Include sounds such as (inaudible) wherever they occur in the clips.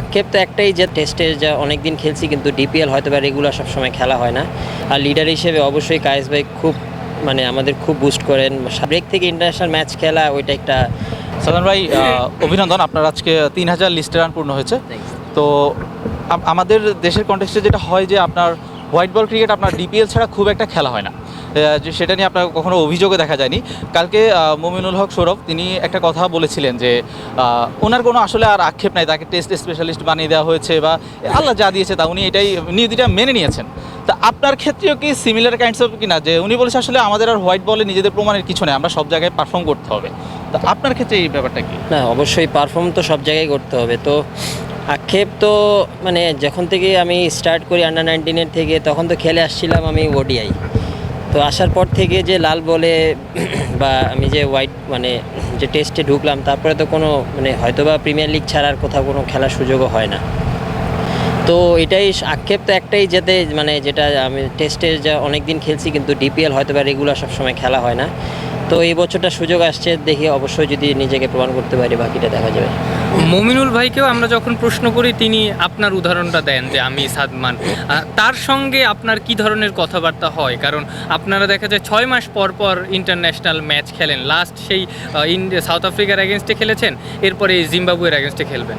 আক্ষেপ তো একটাই যে টেস্টে যা অনেক দিন খেলছি কিন্তু ডিপিএল হয়তো বা রেগুলার সবসময় খেলা হয় না। আর লিডার হিসেবে অবশ্যই কায়েস ভাই খুব মানে আমাদের খুব বুস্ট করেন। ব্রেক থেকে ইন্টারন্যাশনাল ম্যাচ খেলা ওইটা একটা সালমান ভাই অভিনন্দন। আপনার আজকে তিন হাজার লিস্টে রান পূর্ণ হয়েছে। তো আমাদের দেশের কন্টেক্সটে যেটা হয় যে আপনার হোয়াইট বল ক্রিকেট আপনার ডিপিএল ছাড়া খুব একটা খেলা হয় না। সেটা নিয়ে আপনার কখনো অভিযোগও দেখা যায়নি। কালকে মুমিনুল হক সৌরভ, তিনি একটা কথা বলেছিলেন যে ওনার কোনো আসলে আর আক্ষেপ নাই, তাকে টেস্ট স্পেশালিস্ট বানিয়ে দেওয়া হয়েছে বা আল্লাহ যা দিয়েছে তা উনি এটাই, নিয়তিটা মেনে নিয়েছেন। তা আপনার ক্ষেত্রেও কি সিমিলার কাইন্ডস অফ কিনা? যে উনি বলেছে আসলে আমাদের আর হোয়াইট বলে নিজেদের প্রমাণের কিছু নেই, আমরা সব জায়গায় পারফর্ম করতে হবে। তো আপনার ক্ষেত্রে এই ব্যাপারটা কি? না, অবশ্যই পারফর্ম তো সব জায়গায় করতে হবে। তো আক্ষেপ তো মানে যখন থেকে আমি স্টার্ট করি আন্ডার নাইনটিনের থেকে, তখন তো খেলে আসছিলাম আমি ওডিআই তো আসার পর থেকে যে লাল বলে (clears throat) বা আমি যে হোয়াইট মানে যে টেস্টে ঢুকলাম, তারপরে তো কোনো মানে হয়তো বা প্রিমিয়ার লিগ ছাড়া আর কোথাও কোনো খেলার সুযোগও হয় না। তো এটাই আক্ষেপ তো একটাই যাতে মানে যেটা আমি টেস্টে যা অনেক দিন খেলছি, কিন্তু ডিপিএল হয়তো বা রেগুলার সবসময় খেলা হয় না। তো এই বছরটা সুযোগ আসছে, দেখি অবশ্যই যদি নিজেকে প্রমাণ করতে পারি, বাকিটা দেখা যাবে। মমিনুল ভাইকেও আমরা যখন প্রশ্ন করি, তিনি আপনার উদাহরণটা দেন যে আমি সাদমান। তার সঙ্গে আপনার কি ধরনের কথাবার্তা হয়? কারণ আপনারা দেখা যায় ছয় মাস পর পর ইন্টারন্যাশনাল ম্যাচ খেলেন। লাস্ট সেই সাউথ আফ্রিকার অ্যাগেনস্টে খেলেছেন, এরপরে জিম্বাবুয়ের অ্যাগেনস্টে খেলবেন।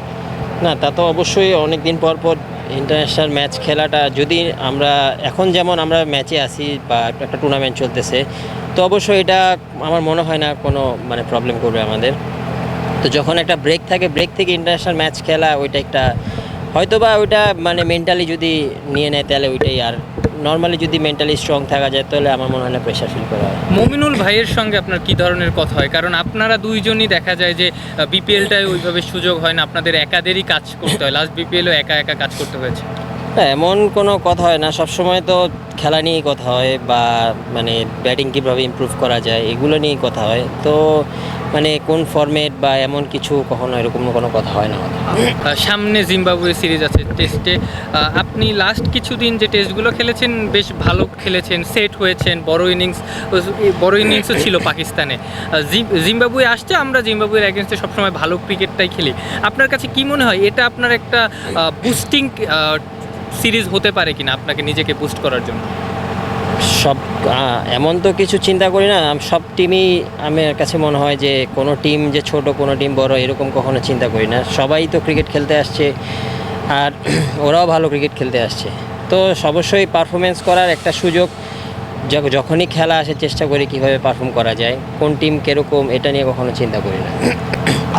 না, তা তো অবশ্যই অনেক দিন পর পর ইন্টারন্যাশনাল ম্যাচ খেলাটা, যদি আমরা এখন যেমন আমরা ম্যাচে আসি বা একটা টুর্নামেন্ট চলতেছে, তো অবশ্যই এটা আমার মনে হয় না কোনো মানে প্রবলেম করবে আমাদের। তো যখন একটা ব্রেক থাকে ব্রেক থেকে ইন্টারন্যাশনাল ম্যাচ খেলা, ওইটা একটা হয়তো বা ওইটা মানে মেন্টালি যদি নিয়ে নেয়, তাহলে ওইটাই। আর নর্মালি যদি মেন্টালি স্ট্রং থাকা যায়, তাহলে আমার মনে হয় না প্রেশার ফিল করা হয়। মমিনুল ভাইয়ের সঙ্গে আপনার কি ধরনের কথা হয়? কারণ আপনারা দুইজনই দেখা যায় যে বিপিএলটায় ওইভাবে সুযোগ হয় না, আপনাদের একাদেরই কাজ করতে হয়। লাস্ট বিপিএলও একা একা কাজ করতে হয়েছে। না এমন কোনো কথা হয় না। সবসময় তো খেলা নিয়েই কথা হয় বা মানে ব্যাটিং কীভাবে ইমপ্রুভ করা যায়, এগুলো নিয়েই কথা হয়। তো মানে কোন ফরম্যাট বা এমন কিছু কখনো এরকম কোনো কথা হয় না। সামনে জিম্বাবুয়ে সিরিজ আছে টেস্টে আপনি লাস্ট কিছুদিন যে টেস্টগুলো খেলেছেন, বেশ ভালো খেলেছেন সেট হয়েছেন, বড় ইনিংস বড় ইনিংসও ছিল পাকিস্তানে। জিম- জিম্বাবুয়ে আসছে, আমরা জিম্বাবুয়ের অ্যাগেনস্টে সবসময় ভালো ক্রিকেটটাই খেলি। আপনার কাছে কি মনে হয়? এটা আপনার একটা বুস্টিং সিরিজ হতে পারে কিনা আপনাকে নিজেকে বুস্ট করার জন্য? সব এমন তো কিছু চিন্তা করি না। সব টিমই আমার কাছে মনে হয় যে, কোনো টিম যে ছোট, কোনো টিম বড়, এরকম কখনো চিন্তা করি না। সবাই তো ক্রিকেট খেলতে আসছে, আর (clears throat) ওরাও ভালো ক্রিকেট খেলতে আসছে। তো অবশ্যই পারফরমেন্স করার একটা সুযোগ, যখ- যখনই খেলা আসে, চেষ্টা করি কীভাবে পারফর্ম করা যায়, কোন টিম কীরকম, এটা নিয়ে কখনো চিন্তা করি না।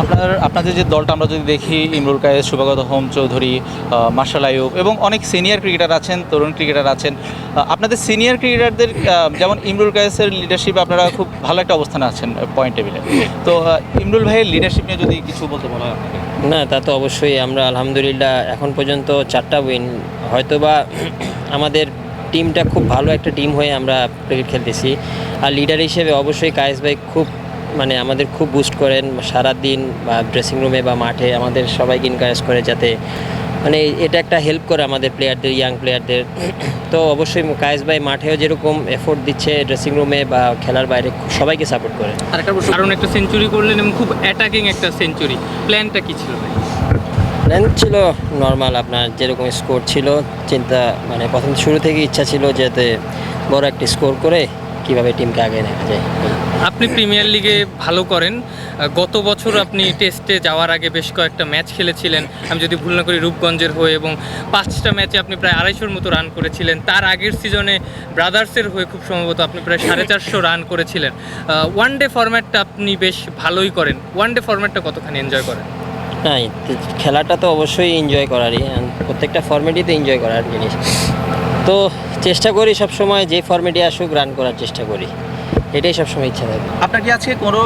আপনার, আপনাদের যে দলটা আমরা যদি দেখি, ইমরুল কায়েস, সুভাগত হোম চৌধুরী মার্শাল আয়ুব এবং অনেক সিনিয়র ক্রিকেটার আছেন, তরুণ ক্রিকেটার আছেন আপনাদের সিনিয়র ক্রিকেটারদের যেমন ইমরুল কায়েসের লিডারশিপ আপনারা খুব ভালো একটা অবস্থানে আছেন পয়েন্ট টেবিলে তো ইমরুল ভাইয়ের লিডারশিপ নিয়ে যদি কিছু বলতে বলা হয় না, তা তো অবশ্যই আমরা আলহামদুলিল্লাহ এখন পর্যন্ত চারটা উইন হয়তোবা (clears throat) আমাদের টিমটা খুব ভালো একটা টিম হয়ে আমরা ক্রিকেট খেলতেছি। আর লিডার হিসেবে অবশ্যই কায়েস ভাই খুব মানে আমাদের খুব বুস্ট করেন সারা দিন বা ড্রেসিং রুমে বা মাঠে আমাদের সবাইকে ইনকারেজ করে যাতে মানে এটা একটা হেল্প করে আমাদের প্লেয়ারদের ইয়াং প্লেয়ারদের তো অবশ্যই কায়েস ভাই মাঠেও যেরকম এফোর্ট দিচ্ছে ড্রেসিং রুমে বা খেলার বাইরে সবাইকে সাপোর্ট করে। কারণ একটা সেঞ্চুরি করলেন এবং খুব অ্যাটাকিং একটা সেঞ্চুরি প্ল্যানটা কী ছিল প্ল্যান ছিল নর্মাল আপনার যেরকম স্কোর ছিল চিন্তা মানে প্রথম শুরু থেকে ইচ্ছা ছিল যাতে বড় একটা স্কোর করে কীভাবে টিমকে আগে নেওয়া যায় আপনি প্রিমিয়ার লিগে ভালো করেন। গত বছর আপনি টেস্টে যাওয়ার আগে বেশ কয়েকটা ম্যাচ খেলেছিলেন। আমি যদি ভুল না করি রূপগঞ্জের হয়ে এবং পাঁচটা ম্যাচে আপনি প্রায় আড়াইশোর মতো রান করেছিলেন। তার আগের সিজনে ব্রাদার্সের হয়ে খুব সম্ভবত আপনি প্রায় সাড়ে চারশো রান করেছিলেন। ওয়ান ডে ফরম্যাটটা আপনি বেশ ভালোই করেন। ওয়ান ডে ফরম্যাটটা কতখানি এনজয় করেন? হ্যাঁ খেলাটা তো অবশ্যই এনজয় করারই। প্রত্যেকটা ফর্মেটই তো এনজয় করার জিনিস। তো চেষ্টা করি সব সময় যে ফর্মেটে আসুক রান করার চেষ্টা করি। এটাই সবসময় ইচ্ছা থাকে। আপনার কি আজকে কোনো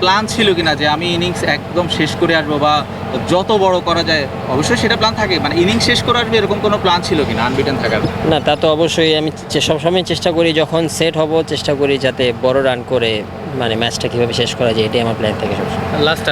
প্ল্যান ছিল কিনা যে আমি ইনিংস একদম শেষ করে আসব বা যত বড় করা যায় অবশ্যই সেটা প্ল্যান থাকে মানে ইনিংস শেষ করে আসবে এরকম কোনো প্ল্যান ছিল কিনা আনবিটেন থাকার? না তা তো অবশ্যই আমি সবসময় চেষ্টা করি যখন সেট হব চেষ্টা করি যাতে বড় রান করে মানে ম্যাচটা কীভাবে শেষ করা যায় এটাই আমার প্ল্যান থাকে সবসময় লাস্ট